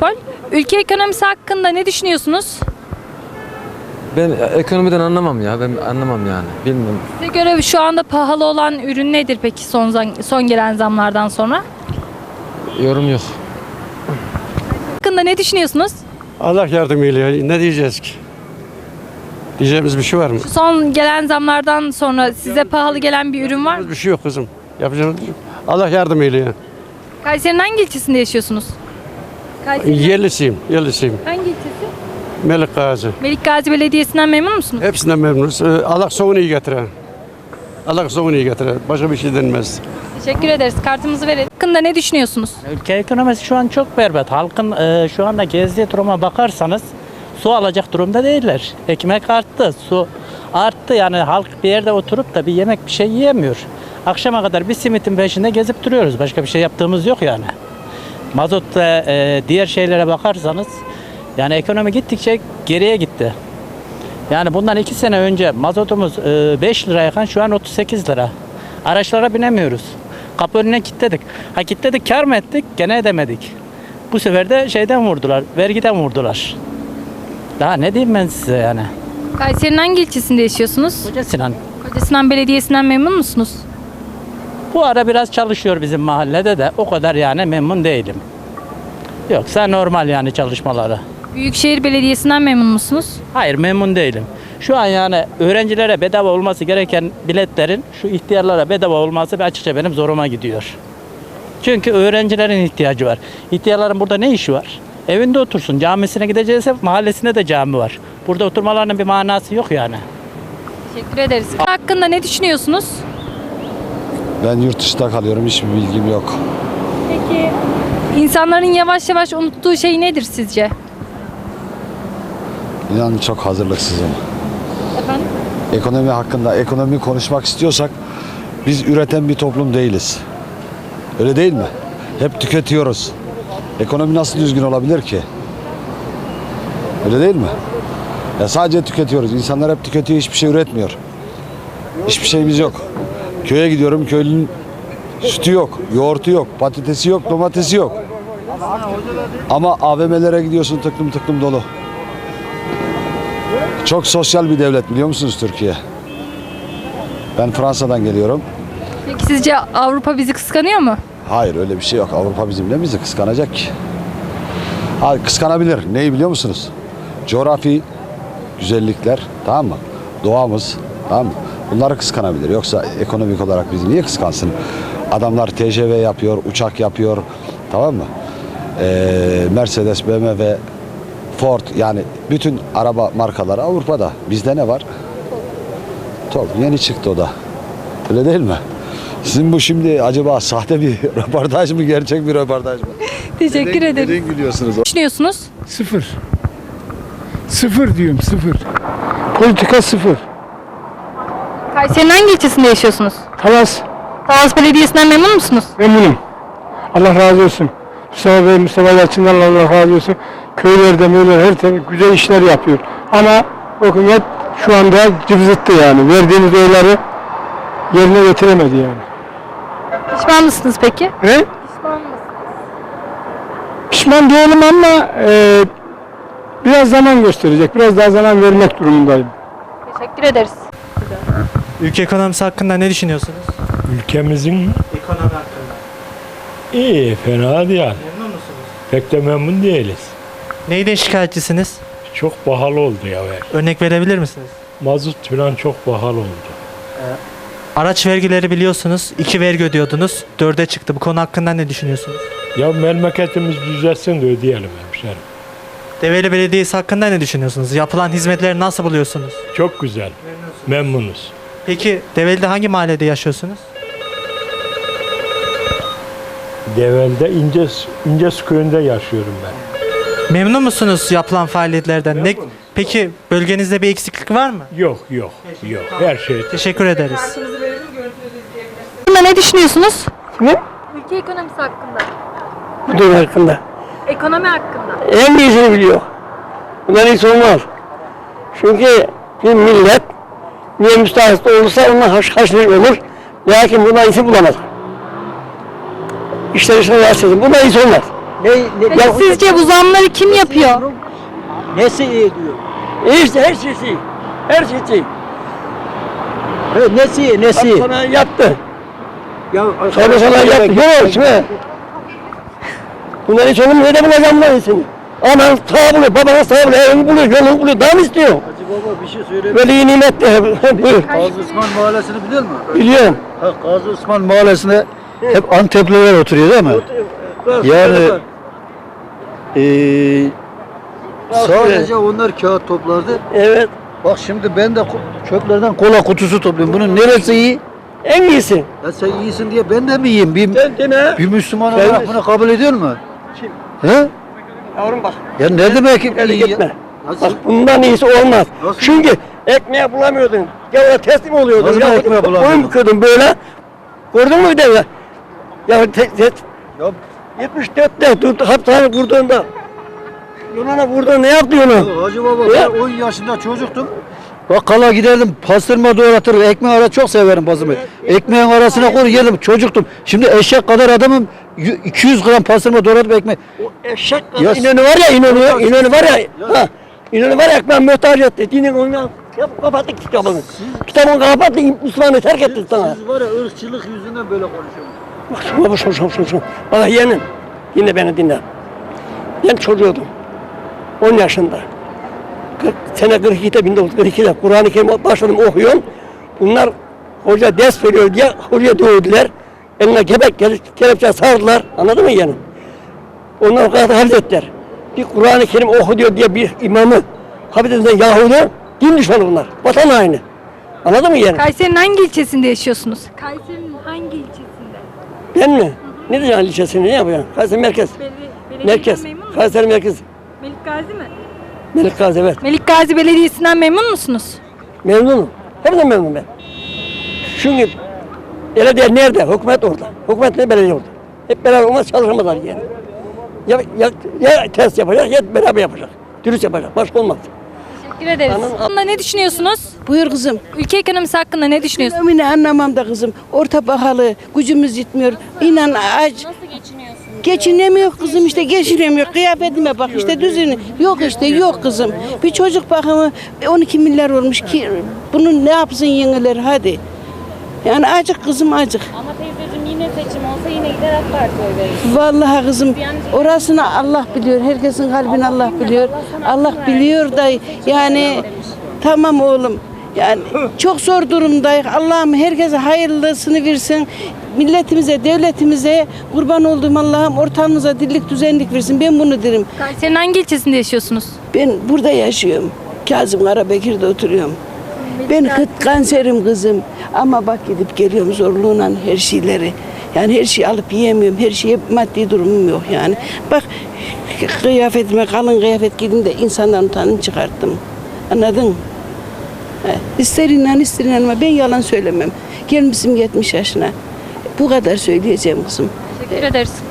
Pol. Ülke ekonomisi hakkında ne düşünüyorsunuz? Ben ekonomiden anlamam ya. Ben anlamam yani. Bilmiyorum. Size göre şu anda pahalı olan ürün nedir peki son zam- son gelen zamlardan sonra? Yorum yok. Hakkında ne düşünüyorsunuz? Allah yardım eyliyor. Ne diyeceğiz ki? Diyeceğimiz bir şey var mı? Son gelen zamlardan sonra size pahalı gelen bir ürün var mı? Bir şey yok kızım. Yapacağımız bir şey yok. Allah yardım eyliyor. Kayseri'nin hangi ilçesinde yaşıyorsunuz? Kayseri. Yerlisiyim, yerlisiyim. Hangi ilçesi? Melik Gazi. Melik Gazi Belediyesi'nden memnun musunuz? Hepsinden memnunuz. Ee, Allah sonunu iyi getiren. Allah sonunu iyi getiren. Başka bir şey denmez. Teşekkür ederiz. Kartımızı verelim. Hakkında ne düşünüyorsunuz? Ülke ekonomisi şu an çok berbat. Halkın e, şu anda gezdiği duruma bakarsanız su alacak durumda değiller. Ekmek arttı, su arttı. Yani halk bir yerde oturup da bir yemek bir şey yiyemiyor. Akşama kadar bir simitin peşinde gezip duruyoruz. Başka bir şey yaptığımız yok yani. Mazot ve e, diğer şeylere bakarsanız yani ekonomi gittikçe geriye gitti. Yani bundan iki sene önce mazotumuz e, 5 lirayken şu an 38 lira. Araçlara binemiyoruz. Kapı önüne kilitledik. Ha kilitledik kar mı ettik? Gene edemedik. Bu sefer de şeyden vurdular, vergiden vurdular. Daha ne diyeyim ben size yani. Kayseri'nin hangi ilçesinde yaşıyorsunuz? Koca Sinan. Kocasinan Belediyesi'nden memnun musunuz? Bu ara biraz çalışıyor bizim mahallede de o kadar yani memnun değilim. Yoksa normal yani çalışmaları. Büyükşehir Belediyesi'nden memnun musunuz? Hayır memnun değilim. Şu an yani öğrencilere bedava olması gereken biletlerin şu ihtiyarlara bedava olması açıkça benim zoruma gidiyor. Çünkü öğrencilerin ihtiyacı var. İhtiyarların burada ne işi var? Evinde otursun. Camisine gideceğse mahallesinde de cami var. Burada oturmalarının bir manası yok yani. Teşekkür ederiz. Hakkında ne düşünüyorsunuz? Ben yurt dışında kalıyorum. Hiçbir bilgim yok. Peki insanların yavaş yavaş unuttuğu şey nedir sizce? İnan çok hazırlıksızım. Efendim? Ekonomi hakkında, ekonomi konuşmak istiyorsak biz üreten bir toplum değiliz. Öyle değil mi? Hep tüketiyoruz. Ekonomi nasıl düzgün olabilir ki? Öyle değil mi? Ya sadece tüketiyoruz. İnsanlar hep tüketiyor, hiçbir şey üretmiyor. Hiçbir şeyimiz yok. Köye gidiyorum, köylünün sütü yok, yoğurtu yok, patatesi yok, domatesi yok. Ama AVM'lere gidiyorsun tıklım tıklım dolu. Çok sosyal bir devlet biliyor musunuz Türkiye? Ben Fransa'dan geliyorum. Peki sizce Avrupa bizi kıskanıyor mu? Hayır öyle bir şey yok. Avrupa bizimle bizi kıskanacak ki. Ha, kıskanabilir. Neyi biliyor musunuz? Coğrafi güzellikler tamam mı? Doğamız tamam mı? Bunları kıskanabilir. Yoksa ekonomik olarak bizi niye kıskansın? Adamlar TCV yapıyor, uçak yapıyor tamam mı? Ee, Mercedes, BMW, Ford yani bütün araba markaları Avrupa'da. Bizde ne var? Top yeni çıktı o da. Öyle değil mi? Sizin bu şimdi acaba sahte bir röportaj mı gerçek bir röportaj mı? Teşekkür Neden- ederim. Neden gülüyorsunuz? Ne düşünüyorsunuz? Sıfır. Sıfır diyorum sıfır. Politika sıfır. Kayseri'nin hangi ilçesinde yaşıyorsunuz? Talas Talas Belediyesi'nden memnun musunuz? memnunum. Allah razı olsun. Mustafa Bey, Mustafa Yalçın'dan Allah razı olsun. Köylerde böyle her tarafı güzel işler yapıyor. Ama hükümet şu anda cıvızıttı yani. Verdiğimiz oyları yerine getiremedi yani. Pişman mısınız peki? Ne? Pişman değilim ama e, biraz zaman gösterecek. Biraz daha zaman vermek durumundayım. Teşekkür ederiz. Ülke ekonomisi hakkında ne düşünüyorsunuz? Ülkemizin Ekonomi hakkında. iyi, fena değil. Memnun musunuz? Pek de memnun değiliz. Neyden şikayetçisiniz? Çok pahalı oldu ya. her. Örnek verebilir misiniz? Mazot falan çok pahalı oldu. Araç vergileri biliyorsunuz. iki vergi ödüyordunuz. Dörde çıktı. Bu konu hakkında ne düşünüyorsunuz? Ya memleketimiz düzelsin de ödeyelim hemşerim. Develi Belediyesi hakkında ne düşünüyorsunuz? Yapılan hizmetleri nasıl buluyorsunuz? Çok güzel. Memnunuz. Peki Develi'de hangi mahallede yaşıyorsunuz? Develde İnce, İncesu köyünde yaşıyorum ben. Memnun musunuz yapılan faaliyetlerden? Ne, peki bölgenizde bir eksiklik var mı? Yok yok yok. Her şey Teşekkür ederiz. Hakkında ne düşünüyorsunuz? Ne? Ülke ekonomisi hakkında. Bu durum hakkında. Ekonomi hakkında. en iyisini biliyor. Bundan iyisi olmaz. Çünkü bir millet niye müstahak olursa ondan haş, haşır olur. Lakin bundan iyisi bulamaz. İşler işine rahatsız edin. Bundan iyisi olmaz. Ne, ne, Peki sizce bu zamları kim yapıyor? Nesi iyi diyor? İşte her şeysi. Her şeysi. Evet, nesi iyi, nesi iyi? Sana yaptı. Ya, Sonra sana yaptı. Yok şimdi. Bunları hiç de bulacağım ben seni. Anan sağ buluyor, babanın sağ buluyor, evini buluyor, yolunu buluyor. Daha mı istiyor? Hacı baba bir şey söyle. Veli nimet de. Buyur. Gazi Osman Mahallesi'ni biliyor musun? Biliyorum. Ha, Gazi Osman Mahallesi'nde hep Antepliler oturuyor değil mi? Yani eee sadece onlar kağıt toplardı. Evet. Bak şimdi ben de ko- çöplerden kola kutusu topluyorum. Bunun neresi iyi? En iyisi. Ya sen iyisin diye ben de mi yiyeyim? Bir, Sen dene. bir Müslüman Sen- olarak bunu kabul ediyor mu? Kim? He? Yavrum bak. Ya ne demek Eli gitme. Nasıl? Bak bundan iyisi olmaz. Nasıl? Çünkü ekmeği bulamıyordun. Gavura teslim oluyordun. Nasıl Ya, ekmeği bulamıyordun? Boyun büküyordun böyle. Gördün mü bir de ya? Ya te, te, Ya 74'te tut, hapishane vurduğunda. Yunan'a vurduğunda ne yaptı Yunan? Hacı baba Ya. ben 10 yaşında çocuktum. Bakkala giderdim pastırma doğratır, ekmeği ara çok severim pastırmayı. Ekmeğin arasına koy yedim çocuktum. Şimdi eşek kadar adamım y- 200 gram pastırma doğratıp ekmek. Eşek Ya- kadar İnönü var ya İnönü, İnönü var ya. Ha, İnönü var ya ekmeği muhtaç etti. Dinin onu yap, kapattık kitabını. Kitabını kapattı, Müslümanı terk etti sana. Siz var ya ırkçılık yüzünden böyle konuşuyorsunuz. Bak şuna bak şuna şuna şuna. Bak yeğenim, dinle beni dinle. Ben çocuğudum. 10 yaşında. 40, sene 42'de 1942'de Kur'an-ı Kerim başladım okuyorum. Bunlar hoca ders veriyor diye hocaya dövdüler. Eline gebek kele- kelepçe sardılar. Anladın mı yeğenim? Onlar o kadar hafiflettiler. Bir Kur'an-ı Kerim oku diyor diye bir imamı hafifleten Yahudi din düşmanı bunlar. Vatan haini. Anladın mı yeğenim? Kayseri'nin hangi ilçesinde yaşıyorsunuz? Kayseri'nin hangi ilçesinde? Ben mi? Ne diyeceksin ilçesini? Ne yapacaksın? Kayseri merkez. Merkez. Kayseri merkez. Melik Gazi mi? Melik Gazi evet. Melik Gazi Belediyesi'nden memnun musunuz? Memnunum. Hepsinden memnunum ben. Çünkü belediye nerede? Hükümet orada. Hükümet ne belediye orada. Hep beraber olmaz çalışamazlar yani. Ya, ya, ya test yapacak ya beraber yapacak. Dürüst yapacak. Başka olmaz. Teşekkür ederiz. Anam- Hakkında ne düşünüyorsunuz? Buyur kızım. Ülke ekonomisi hakkında ne düşünüyorsunuz? Ekonomini anlamam da kızım. Orta bakalı, gücümüz yetmiyor. İnan aç. Nasıl geçiniyorsun? Geçinemiyor kızım işte geçinemiyor. Kıyafetime bak işte düzeni. Yok işte yok kızım. Bir çocuk bakımı 12 milyar olmuş ki bunu ne yapsın yengeler hadi. Yani acık kızım acık. Ama teyzeciğim yine seçim olsa yine gider AK Parti oy verir. Vallahi kızım orasını Allah biliyor. Herkesin kalbini Allah biliyor. Allah biliyor da yani tamam oğlum. Yani çok zor durumdayız. Allah'ım herkese hayırlısını versin. Milletimize, devletimize kurban olduğum Allah'ım ortamımıza dillik düzenlik versin. Ben bunu derim. Kayseri'nin hangi ilçesinde yaşıyorsunuz? Ben burada yaşıyorum. Kazım Karabekir'de oturuyorum. Ben kıt kanserim kızım. Ama bak gidip geliyorum zorluğuna her şeyleri. Yani her şeyi alıp yiyemiyorum. Her şeye maddi durumum yok yani. Bak kıyafetime kalın kıyafet giydim de insandan utanın çıkarttım. Anladın? He, İster inan ister inanma ben yalan söylemem. Gelmişim 70 yaşına. Bu kadar söyleyeceğim kızım. Teşekkür ederiz.